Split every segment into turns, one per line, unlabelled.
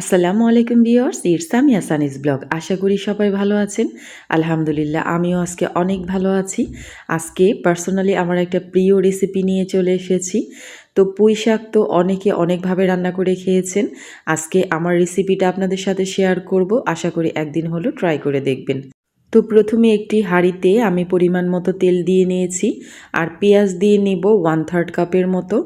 আসসালামু আলাইকুম viewers it's আমি আসানিস ব্লগ আশা করি সবাই ভালো আছেন। আলহামদুলিল্লাহ, আমিও আজকে অনেক ভালো আছি। আজকে পার্সোনালি আমার একটা প্রিয় রেসিপি নিয়ে চলে এসেছি। তো পুঁই শাক তো অনেকে অনেকভাবে রান্না করে খেয়েছেন। আজকে আমার রেসিপিটা আপনাদের সাথে শেয়ার করব। আশা করি একদিন হলো ট্রাই করে দেখবেন। তো প্রথমে একটি হাঁড়িতে আমি পরিমাণ মতো তেল দিয়ে নিয়েছি। আর পেঁয়াজ দিয়ে নেব ওয়ান থার্ড কাপের মতো।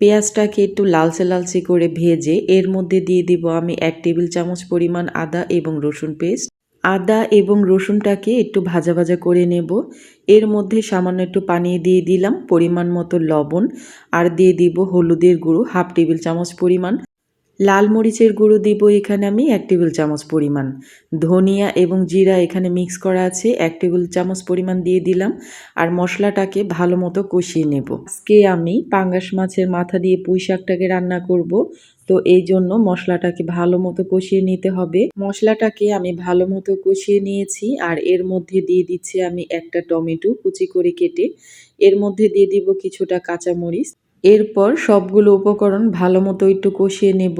পেঁয়াজটাকে একটু লালচে লালচে করে ভেজে এর মধ্যে দিয়ে দিব আমি এক টেবিল চামচ পরিমাণ আদা এবং রসুন পেস্ট। আদা এবং রসুনটাকে একটু ভাজা ভাজা করে নেব। এর মধ্যে সামান্য একটু পানি দিয়ে দিলাম পরিমাণ মতো লবণ। আর দিয়ে দিব হলুদের গুঁড়ো, হাফ টেবিল চামচ পরিমাণ। লাল মরিচের গুঁড়ো দিব এখানে আমি এক টেবিল চামচ পরিমাণ। ধনিয়া এবং জিরা এখানে মিক্স করা আছে, এক টেবিল চামচ পরিমাণ দিয়ে দিলাম আর মশলাটাকে ভালো মতো কষিয়ে নেব। আজকে আমি পাঙ্গাস মাছের মাথা দিয়ে পুঁই শাকটাকে রান্না করব, তো এই জন্য মশলাটাকে ভালো মতো কষিয়ে নিতে হবে। মশলাটাকে আমি ভালো মতো কষিয়ে নিয়েছি আর এর মধ্যে দিয়ে দিচ্ছি আমি একটা টমেটো কুচি করে কেটে। এর মধ্যে দিয়ে দিব কিছুটা কাঁচামরিচ। এরপর সবগুলো উপকরণ ভালো মতো একটু কষিয়ে নেব।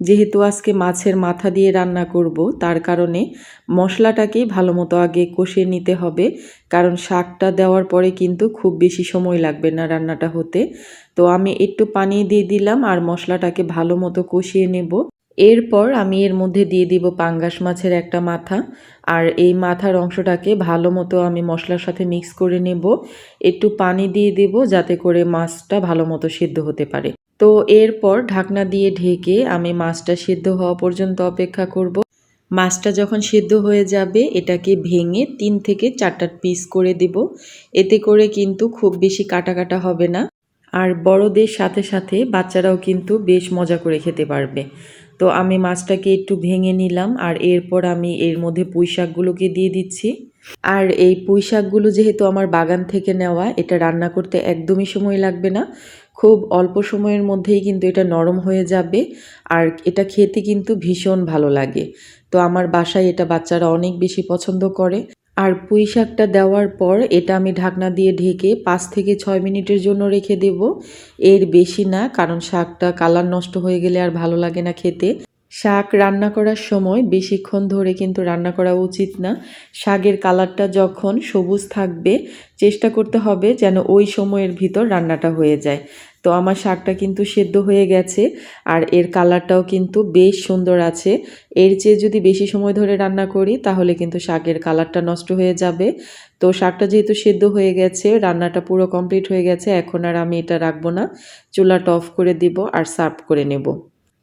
যেহেতু আজকে মাছের মাথা দিয়ে রান্না করব, তার কারণে মশলাটাকেই ভালো মতো আগে কষিয়ে নিতে হবে। কারণ শাকটা দেওয়ার পরে কিন্তু খুব বেশি সময় লাগবে না রান্নাটা হতে। তো আমি একটু পানি দিয়ে দিলাম আর মশলাটাকে ভালো মতো কষিয়ে নেব। এরপর আমি এর মধ্যে দিয়ে দিব পাঙ্গাস মাছের একটা মাথা। আর এই মাথার অংশটাকে ভালো মতো আমি মশলার সাথে মিক্স করে নেব। একটু পানি দিয়ে দেব যাতে করে মাছটা ভালো মতো সিদ্ধ হতে পারে। তো এরপর ঢাকনা দিয়ে ঢেকে আমি মাছটা সিদ্ধ হওয়া পর্যন্ত অপেক্ষা করব। মাছটা যখন সিদ্ধ হয়ে যাবে, এটাকে ভেঙে তিন থেকে চারটা পিস করে দেব। এতে করে কিন্তু খুব বেশি কাটা কাটা হবে না। আর বড়দের সাথে সাথে বাচ্চারাও কিন্তু বেশ মজা করে খেতে পারবে। তো আমি মাছটাকে একটু ভেঙে নিলাম আর এরপর আমি এর মধ্যে পুঁই শাকগুলোকে দিয়ে দিচ্ছি। আর এই পুঁই শাকগুলো যেহেতু আমার বাগান থেকে নেওয়া, এটা রান্না করতে একদমই সময় লাগবে না। খুব অল্প সময়ের মধ্যেই কিন্তু এটা নরম হয়ে যাবে আর এটা খেতে কিন্তু ভীষণ ভালো লাগে। তো আমার বাসায় এটা বাচ্চারা অনেক বেশি পছন্দ করে। আর পুঁই শাকটা দেওয়ার পর এটা আমি ঢাকনা দিয়ে ঢেকে পাঁচ থেকে ছয় মিনিটের জন্য রেখে দেব। এর বেশি না, কারণ শাকটা কালার নষ্ট হয়ে গেলে আর ভালো লাগে না খেতে। শাক রান্না করার সময় বেশিক্ষণ ধরে কিন্তু রান্না করা উচিত না। শাকের কালারটা যখন সবুজ থাকবে, চেষ্টা করতে হবে যেন ওই সময়ের ভিতর রান্নাটা হয়ে যায়। তো আমার শাকটা কিন্তু সেদ্ধ হয়ে গেছে আর এর কালারটাও কিন্তু বেশ সুন্দর আছে। এর চেয়ে যদি বেশি সময় ধরে রান্না করি, তাহলে কিন্তু শাকের কালারটা নষ্ট হয়ে যাবে। তো শাকটা যেহেতু সেদ্ধ হয়ে গেছে, রান্নাটা পুরো কমপ্লিট হয়ে গেছে, এখন আর আমি এটা রাখব না। চুলাটা অফ করে দিব আর সার্ভ করে নেব।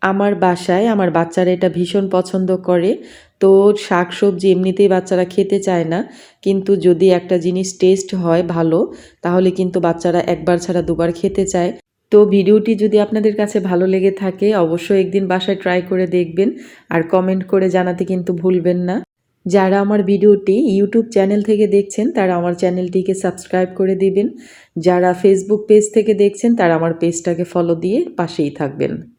আমার বাসায় আমার বাচ্চারা এটা ভীষণ পছন্দ করে। তো শাক সবজি এমনিতেই বাচ্চারা খেতে চায় না। কিন্তু যদি একটা জিনিস টেস্ট হয় ভালো, তাহলে কিন্তু বাচ্চারা একবার ছাড়া দুবার খেতে চায়। তো ভিডিওটি যদি আপনাদের কাছে ভালো লেগে থাকে, অবশ্যই একদিন বাসায় ট্রাই করে দেখবেন। আর কমেন্ট করে জানাতে কিন্তু ভুলবেন না। যারা আমার ভিডিওটি ইউটিউব চ্যানেল থেকে দেখছেন, তারা আমার চ্যানেলটিকে সাবস্ক্রাইব করে দিবেন। যারা ফেসবুক পেজ থেকে দেখছেন, তারা আমার পেজটাকে ফলো দিয়ে পাশেই থাকবেন।